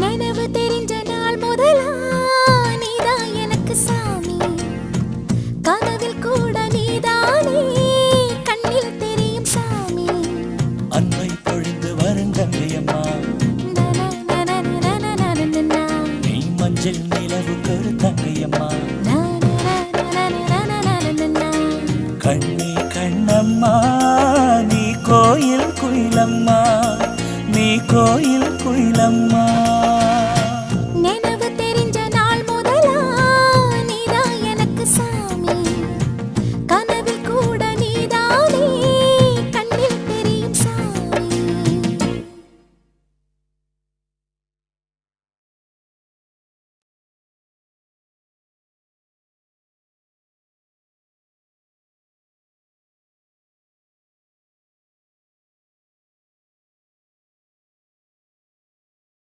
நினைவு தெரிஞ்ச நாள் முதலா நீதான் எனக்கு சாமி. கனவில் கூட நீதானே கண்ணில் தெரியும் சாமி. அன்பை பொழிந்து வருந்தங்கையம்மா நீ மஞ்சள் நிலவுக்கு ஒரு தங்கையம்மா. கண்ணி கண்ணம்மா நீ கோயில் குயிலம்மா. நீ கோயில் குயிலம்மா.